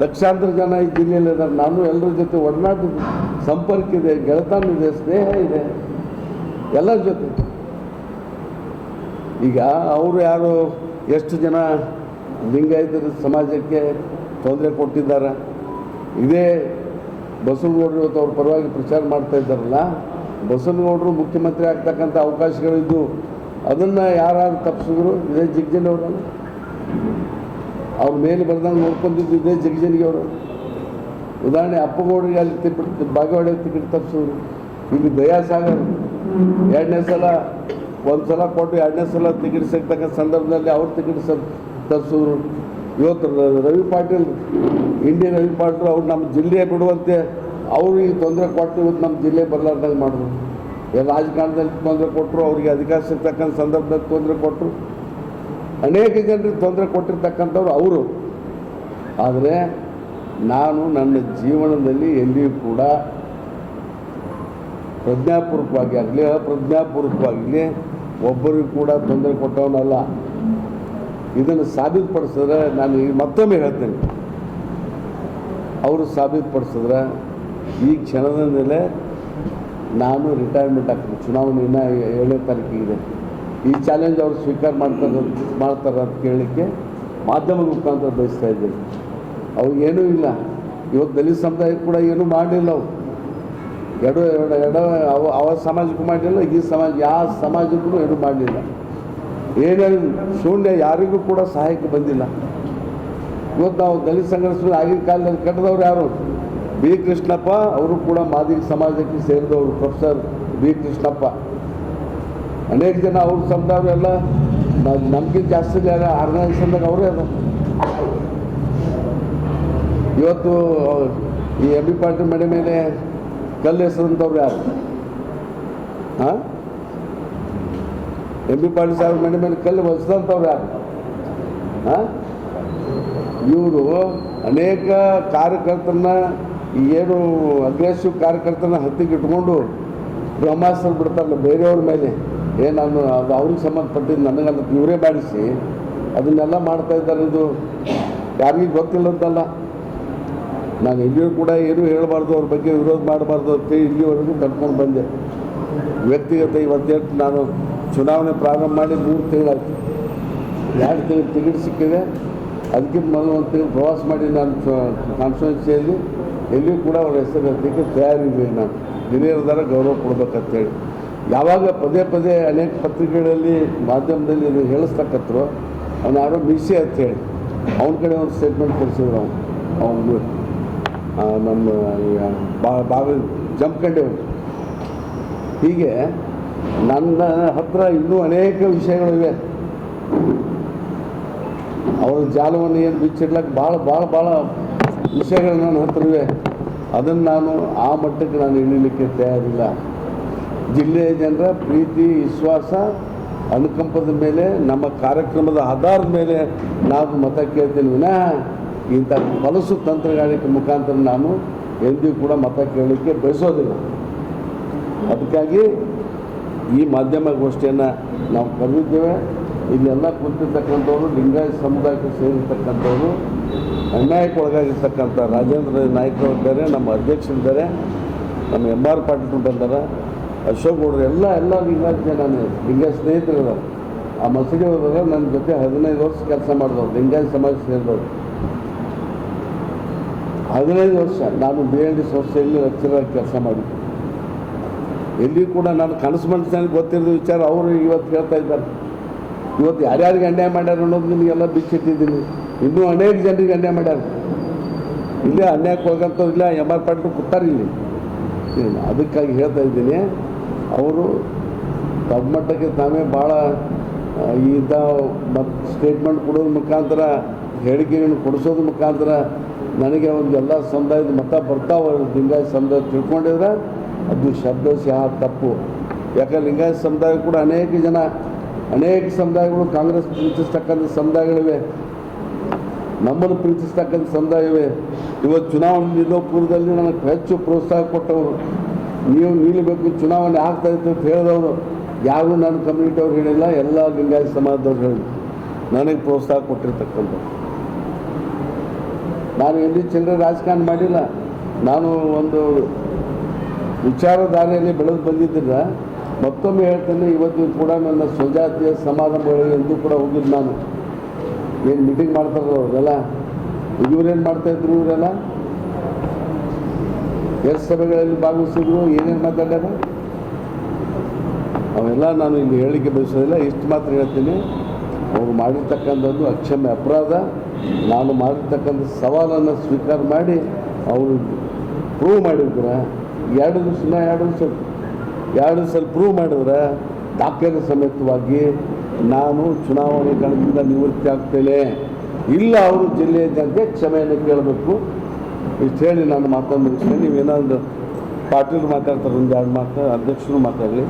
ಲಕ್ಷಾಂತರ ಜನ ಈ ಜಿಲ್ಲೆಯಲ್ಲಿ ಇದ್ದಾರೆ. ನಾನು ಎಲ್ಲರ ಜೊತೆ ಒಡನಾಟ ಸಂಪರ್ಕ ಇದೆ, ಗೆಳತನ ಇದೆ, ಸ್ನೇಹ ಇದೆ, ಎಲ್ಲರ ಜೊತೆ. ಈಗ ಅವರು ಯಾರು, ಎಷ್ಟು ಜನ ಲಿಂಗಾಯತರ ಸಮಾಜಕ್ಕೆ ತೊಂದರೆ ಕೊಟ್ಟಿದ್ದಾರೆ? ಇದೇ ಬಸವನಗೌಡರು ಇವತ್ತು ಅವ್ರ ಪರವಾಗಿ ಪ್ರಚಾರ ಮಾಡ್ತಾ ಇದ್ದಾರಲ್ಲ, ಬಸವನಗೌಡರು ಮುಖ್ಯಮಂತ್ರಿ ಆಗ್ತಕ್ಕಂಥ ಅವಕಾಶಗಳಿದ್ದು ಅದನ್ನು ಯಾರು ತಪ್ಪಿಸಿದ್ರು? ಇದೇ ಜಿಗ್ಜನ್ ಅವರಲ್ಲ ಅವ್ರ ಮೇಲೆ ಬರ್ದಂಗೆ ನೋಡ್ಕೊಂಡಿದ್ದೇ ಜಗಜನಿಗೆ ಅವರು. ಉದಾಹರಣೆ ಅಪ್ಪಗೌಡರಿಗೆ ಅಲ್ಲಿ ತಿಪ್ಪಿಡ್ತು ಬಾಗೇವಾಡಿ ಟಿಕೆಟ್ ತಪ್ಪಿಸೋರು ಈಗ ದಯಾಸಾಗರ್ ಎರಡನೇ ಸಲ, ಒಂದು ಸಲ ಕೊಟ್ಟು ಎರಡನೇ ಸಲ ಟಿಕೆಟ್ ಸಿಗ್ತಕ್ಕಂಥ ಸಂದರ್ಭದಲ್ಲಿ ಅವ್ರು ಟಿಕೆಟ್ ತಪ್ಪಿಸೋರು ಇವತ್ತು ರವಿ ಪಾಟೀಲ್ ಇಂಡಿಯನ್ ರವಿ ಪಾಟೀಲ್ ಅವ್ರು ನಮ್ಮ ಜಿಲ್ಲೆ ಬಿಡುವಂತೆ ಅವರು ಈ ತೊಂದರೆ ಕೊಟ್ಟು ಇವತ್ತು ನಮ್ಮ ಜಿಲ್ಲೆ ಬರಲಾರ್ದಂಗೆ ಮಾಡಿದ್ರು. ರಾಜಕಾರಣದಲ್ಲಿ ತೊಂದರೆ ಕೊಟ್ಟರು, ಅವರಿಗೆ ಅಧಿಕಾರ ಸಿಗ್ತಕ್ಕಂಥ ಸಂದರ್ಭದಲ್ಲಿ ತೊಂದರೆ ಕೊಟ್ಟರು. ಅನೇಕ ಜನರಿಗೆ ತೊಂದರೆ ಕೊಟ್ಟಿರ್ತಕ್ಕಂಥವ್ರು ಅವರು. ಆದರೆ ನಾನು ನನ್ನ ಜೀವನದಲ್ಲಿ ಎಲ್ಲಿಯೂ ಕೂಡ ಪ್ರಜ್ಞಾಪೂರ್ವಕವಾಗಿ ಆಗಲಿ ಅಪ್ರಜ್ಞಾಪೂರ್ವಕವಾಗಲಿ ಒಬ್ಬರಿಗೂ ಕೂಡ ತೊಂದರೆ ಕೊಟ್ಟವನಲ್ಲ. ಇದನ್ನು ಸಾಬೀತುಪಡಿಸಿದ್ರೆ ನಾನು ಈಗ ಮತ್ತೊಮ್ಮೆ ಹೇಳ್ತೇನೆ. ಅವರು ಸಾಬೀತುಪಡಿಸಿದ್ರೆ ಈ ಕ್ಷಣದ ಮೇಲೆ ನಾನು ರಿಟೈರ್ಮೆಂಟ್ ಆಗ್ತೀನಿ. ಚುನಾವಣೆ ಇನ್ನೂ ಏಳನೇ ತಾರೀಕಿಗಿದೆ ಈ ಚಾಲೆಂಜ್ ಅವರು ಸ್ವೀಕಾರ ಮಾಡ್ತಾರೆ ಮಾಡ್ತಾರೆ ಅಂತ ಕೇಳಲಿಕ್ಕೆ ಮಾಧ್ಯಮದ ಮುಖಾಂತರ ಬಯಸ್ತಾ ಅವ್ರು ಏನೂ ಇಲ್ಲ. ಇವತ್ತು ದಲಿತ ಸಮುದಾಯ ಕೂಡ ಏನೂ ಮಾಡಲಿಲ್ಲ ಅವು ಎಡ ಎಡ ಎಡ ಅವ ಅವ ಸಮಾಜಕ್ಕೂ ಮಾಡಲಿಲ್ಲ, ಈ ಸಮಾಜ ಯಾವ ಸಮಾಜಕ್ಕೂ ಏನೂ ಮಾಡಲಿಲ್ಲ. ಏನೇನು ಶೂನ್ಯ ಯಾರಿಗೂ ಕೂಡ ಸಹಾಯಕ್ಕೆ ಬಂದಿಲ್ಲ. ಇವತ್ತು ನಾವು ದಲಿತ ಸಂಘರ್ಷ ಆಗಿನ ಕಾಲದಲ್ಲಿ ಕೆಟ್ಟದವ್ರು ಯಾರು? ಬಿ. ಕೃಷ್ಣಪ್ಪ, ಅವರು ಕೂಡ ಮಾದಿಗ ಸಮಾಜಕ್ಕೆ ಸೇರಿದವರು, ಪ್ರೊಫೆಸರ್ ಬಿ. ಕೃಷ್ಣಪ್ಪ. ಅನೇಕ ಜನ ಅವ್ರ ಎಲ್ಲ ನಮ್ಗಿಂತ ಜಾಸ್ತಿ ಜನ ಆರ್ಗನೈಸೇಷನ್ದಾಗ ಅವರೇ ಅದ. ಇವತ್ತು ಈ ಎಂ ಬಿ ಪಾಟೀಲ್ ಮನೆ ಮೇಲೆ ಕಲ್ಲು ಹೆಸರಂತವ್ರು ಯಾರು? ಹಾಂ ಎಂ ಬಿ ಪಾಟೀಲ್ ಸಾಹೇಬ್ ಮನೆ ಮೇಲೆ ಕಲ್ಲು ಹೊಸದಂಥವ್ರು ಯಾರು? ಹಾಂ ಇವರು ಅನೇಕ ಕಾರ್ಯಕರ್ತರನ್ನ ಏನು ಅಗ್ರೆಸಿವ್ ಕಾರ್ಯಕರ್ತರನ್ನ ಹತ್ತಿಗೆ ಇಟ್ಕೊಂಡು ಬ್ರಹ್ಮಾಸ್ತ್ರ ಬಿಡ್ತಾರಲ್ಲ ಬೇರೆಯವ್ರ ಮೇಲೆ. ಏನು ನಾನು ಅದು ಅವ್ರಿಗೆ ಸಂಬಂಧಪಟ್ಟಿದ್ದು ನನಗಲ್ಲ, ಇವರೇ ಮಾಡಿಸಿ ಅದನ್ನೆಲ್ಲ ಮಾಡ್ತಾ ಇದ್ದಾರೆ ಇದು. ಯಾರಿಗೂ ಗೊತ್ತಿಲ್ಲದಲ್ಲ ನಾನು ಇಲ್ಲಿಯೂ ಕೂಡ ಏನೂ ಹೇಳಬಾರ್ದು, ಅವ್ರ ಬಗ್ಗೆ ವಿರೋಧ ಮಾಡಬಾರ್ದು ಅಂತ ಇಲ್ಲಿವರೆಗೂ ಕರ್ಕೊಂಡು ಬಂದೆ. ವ್ಯಕ್ತಿಗತ ಇವತ್ತೇಟು ನಾನು ಚುನಾವಣೆ ಪ್ರಾರಂಭ ಮಾಡಿ ಮೂರು ತಿಂಗಳಾಯ್ತು. ಎರಡು ತಿಂಗಳು ಟಿಕೆಟ್ ಸಿಕ್ಕಿದೆ? ಅದಕ್ಕಿಂತ ಮೊದಲು ಒಂದು ತಿಂಗಳು ಪ್ರವಾಸ ಮಾಡಿ ನಾನು ಕಾನ್ಸ್ಟಿಟ್ಯೂನ್ಸಿಯಲ್ಲಿ ಎಲ್ಲಿಯೂ ಕೂಡ ಅವ್ರ ಹೆಸರು ಅದಕ್ಕೆ ತಯಾರಿದೆ ನಾನು ಹಿರಿಯರ ಗೌರವ ಕೊಡ್ಬೇಕಂತೇಳಿ. ಯಾವಾಗ ಪದೇ ಪದೇ ಅನೇಕ ಪತ್ರಿಕೆಗಳಲ್ಲಿ ಮಾಧ್ಯಮದಲ್ಲಿ ಇದು ಹೇಳಿಸ್ತಕ್ಕಂಥರು ಅವ್ನು ಯಾರೋ ಮಿಸಿ ಅಂತೇಳಿ ಅವನ ಕಡೆ ಒಂದು ಸ್ಟೇಟ್ಮೆಂಟ್ ಕೊಡಿಸಿದ್ರು ಅವನು ಅವನು ನಮ್ಮ ಬಾವಿ ಬಾ ಬಾವಿ ಜಂಪ್ಕಂಡೇವ್ರು ಹೀಗೆ ನನ್ನ ಹತ್ರ ಇನ್ನೂ ಅನೇಕ ವಿಷಯಗಳಿವೆ ಅವರ ಜಾಲವನ್ನು ಏನು ಬಿಚ್ಚಿಡ್ಲಕ್ಕೆ ಭಾಳ ಭಾಳ ಭಾಳ ವಿಷಯಗಳು ನನ್ನ ಹತ್ರ ಇವೆ. ಅದನ್ನು ನಾನು ಆ ಮಟ್ಟಕ್ಕೆ ನಾನು ಇಳಿಲಿಕ್ಕೆ ತಯಾರಿಲ್ಲ. ಜಿಲ್ಲೆಯ ಜನರ ಪ್ರೀತಿ, ವಿಶ್ವಾಸ, ಅನುಕಂಪದ ಮೇಲೆ, ನಮ್ಮ ಕಾರ್ಯಕ್ರಮದ ಆಧಾರದ ಮೇಲೆ ನಾವು ಮತ ಕೇಳ್ತೀನಿ ವಿನಃ ಇಂಥ ಮನಸ್ಸು ತಂತ್ರಗಾರಿಕೆ ಮುಖಾಂತರ ನಾನು ಎಂದಿಗೂ ಕೂಡ ಮತ ಕೇಳಲಿಕ್ಕೆ ಬಯಸೋದಿಲ್ಲ. ಅದಕ್ಕಾಗಿ ಈ ಮಾಧ್ಯಮ ಗೋಷ್ಠಿಯನ್ನು ನಾವು ಕರೆದಿದ್ದೇವೆ. ಇಲ್ಲೆಲ್ಲ ಕುಂತಿರ್ತಕ್ಕಂಥವ್ರು, ಲಿಂಗಾಯತ ಸಮುದಾಯಕ್ಕೆ ಸೇರಿರ್ತಕ್ಕಂಥವ್ರು, ಅನ್ಯಾಯಕ್ಕೆ ಒಳಗಾಗಿರ್ತಕ್ಕಂಥ ರಾಜೇಂದ್ರ ನಾಯ್ಕರು ಇದ್ದಾರೆ ನಮ್ಮ ಅಧ್ಯಕ್ಷರಿದ್ದಾರೆ, ನಮ್ಮ ಎಂ ಆರ್ ಪಾಟೀಲ್ ಬಂದಾರ ಅಶೋಕ್ ಗೌಡ್ರು ಎಲ್ಲ ಎಲ್ಲ ಲಿಂಗಾಯತ ನಾನು ಲಿಂಗ ಸ್ನೇಹಿತರು ಆ ಮಸೀದಿ ಹೋದಾಗ ನನ್ನ ಜೊತೆ ಹದಿನೈದು ವರ್ಷ ಕೆಲಸ ಮಾಡಿದವ್ರು, ಲಿಂಗಾಯತ್ ಸಮಾಜ ಸೇರಿದವರು. ಹದಿನೈದು ವರ್ಷ, ನಾನು ಬಿ ಎಲ್ ಡಿ ಸಂಸ್ಥೆಯಲ್ಲಿ ಲೆಕ್ಚರರ್ ಕೆಲಸ ಮಾಡಿದ್ದೆ. ಎಲ್ಲಿ ಕೂಡ ನಾನು ಕನಸು ಮನಸ್ಸಿನಲ್ಲಿ ಗೊತ್ತಿರೋದು ವಿಚಾರ ಅವರು ಇವತ್ತು ಹೇಳ್ತಾ ಇದ್ದಾರೆ. ಇವತ್ತು ಯಾರ್ಯಾರಿಗೆ ಅನ್ಯಾಯ ಮಾಡ್ಯಾರ ಅನ್ನೋದು ನಿಮಗೆಲ್ಲ ಬಿಚ್ಚಿಟ್ಟಿದ್ದೀನಿ. ಇನ್ನೂ ಅನೇಕ ಜನರಿಗೆ ಅನ್ಯಾಯ ಮಾಡ್ಯಾರ. ಇಲ್ಲೇ ಅನ್ಯಾಯಕ್ಕೆ ಹೋಗಂಥವ್ರು ಇಲ್ಲ ಎಂ ಆರ್ ಪಾಟೀಲ್ ಕೂತಾರೆ ಇಲ್ಲಿ ಅದಕ್ಕಾಗಿ ಹೇಳ್ತಾ ಇದ್ದೀನಿ. ಅವರು ತಮ್ಮ ಮಟ್ಟಕ್ಕೆ ತಾವೇ ಭಾಳ ಇಂಥ ಮತ್ತು ಸ್ಟೇಟ್ಮೆಂಟ್ ಕೊಡೋದ್ರ ಮುಖಾಂತರ ಹೇಳಿಕೆಗಳನ್ನು ಕೊಡಿಸೋದ್ರ ಮುಖಾಂತರ ನನಗೆ ಒಂದು ಎಲ್ಲ ಸಮುದಾಯದ ಮತ ಬರ್ತಾವೆ, ಲಿಂಗಾಯತ ಸಮುದಾಯ ತಿಳ್ಕೊಂಡಿದ್ರೆ ಅದು ಶಬ್ದಶಃ ತಪ್ಪು. ಯಾಕಂದ್ರೆ ಲಿಂಗಾಯತ ಸಮುದಾಯ ಕೂಡ ಅನೇಕ ಜನ, ಅನೇಕ ಸಮುದಾಯಗಳು ಕಾಂಗ್ರೆಸ್ ಪ್ರೀತಿಸ್ತಕ್ಕಂಥ ಸಮುದಾಯಗಳಿವೆ. ನಮ್ಮನ್ನು ಪ್ರೀತಿಸ್ತಕ್ಕಂಥ ಸಮುದಾಯವೇ ಇವತ್ತು ಚುನಾವಣೆ ನಿಲ್ಲೋ ಪೂರ್ವದಲ್ಲಿ ನನಗೆ ಹೆಚ್ಚು ಪ್ರೋತ್ಸಾಹ ಕೊಟ್ಟವರು ನೀವು ನಿಲ್ಲಬೇಕು, ಚುನಾವಣೆ ಆಗ್ತಾ ಇತ್ತು ಅಂತ ಹೇಳಿದವರು, ಯಾರು ನನ್ನ ಕಮ್ಯುನಿಟಿ ಅವ್ರು ಹೇಳಿಲ್ಲ, ಎಲ್ಲ ಲಿಂಗಾಯತ ಸಮಾಜದವ್ರು ಹೇಳಿದ್ರು. ನನಗೆ ಪ್ರೋತ್ಸಾಹ ಕೊಟ್ಟಿರ್ತಕ್ಕಂಥ ನಾನು ಎಲ್ಲಿ ಚಂದ್ರ ರಾಜಕಾರಣ ಮಾಡಿಲ್ಲ. ನಾನು ಒಂದು ವಿಚಾರಧಾರೆಯಲ್ಲಿ ಬೆಳೆದು ಬಂದಿದ್ದಿಲ್ಲ ಮತ್ತೊಮ್ಮೆ ಹೇಳ್ತೇನೆ, ಇವತ್ತು ಕೂಡ ನನ್ನ ಸ್ವಜಾತಿಯ ಸಮಾರಂಭಗಳಿಗೆ ಎಂದೂ ಕೂಡ ಹೋಗಿದ್ದು ನಾನು. ಏನು ಮೀಟಿಂಗ್ ಮಾಡ್ತಾರಲ್ಲ ಅವರೆಲ್ಲ ಇವರೇನು ಮಾಡ್ತಾಯಿದ್ರು ಇವರೆಲ್ಲ? ಎಷ್ಟು ಸಭೆಗಳಲ್ಲಿ ಭಾಗವಹಿಸಿದ್ರು, ಏನೇನು ಮಾತಾಡ್ಯಾರ? ಅವೆಲ್ಲ ನಾನು ಇಲ್ಲಿ ಹೇಳಿಕೆ ಬಯಸೋದಿಲ್ಲ, ಇಷ್ಟು ಮಾತ್ರ ಹೇಳ್ತೀನಿ. ಅವರು ಮಾಡಿರ್ತಕ್ಕಂಥದ್ದು ಅಕ್ಷಮ್ಯ ಅಪರಾಧ. ನಾನು ಮಾಡಿರ್ತಕ್ಕಂಥ ಸವಾಲನ್ನು ಸ್ವೀಕಾರ ಮಾಡಿ ಅವರು ಪ್ರೂವ್ ಮಾಡಿದ್ರೆ. ಎರಡು ದಿವಸ ಎರಡು ದಿವಸ ಎರಡು ದಿವಸ ಪ್ರೂವ್ ಮಾಡಿದ್ರೆ, ದಾಖಲೆ ಸಮೇತವಾಗಿ ನಾನು ಚುನಾವಣೆ ಕಣದಿಂದ ನಿವೃತ್ತಿ ಆಗ್ತೇನೆ. ಇಲ್ಲ, ಅವರು ಜಿಲ್ಲೆಯ ಜನತೆ ಕ್ಷಮೆಯನ್ನು ಕೇಳಬೇಕು. ಇಷ್ಟು ಹೇಳಿ ನಾನು ಮಾತನ್ನು ಮುಗಿಸ್ತೇನೆ. ನೀವೇನಾದ್ರು ಪಾಟೀಲ್ ಮಾತಾಡ್ತಾರೆ ಒಂದು ಎರಡು ಮಾತು ಅಧ್ಯಕ್ಷರು ಮಾತಾಡಲಿ.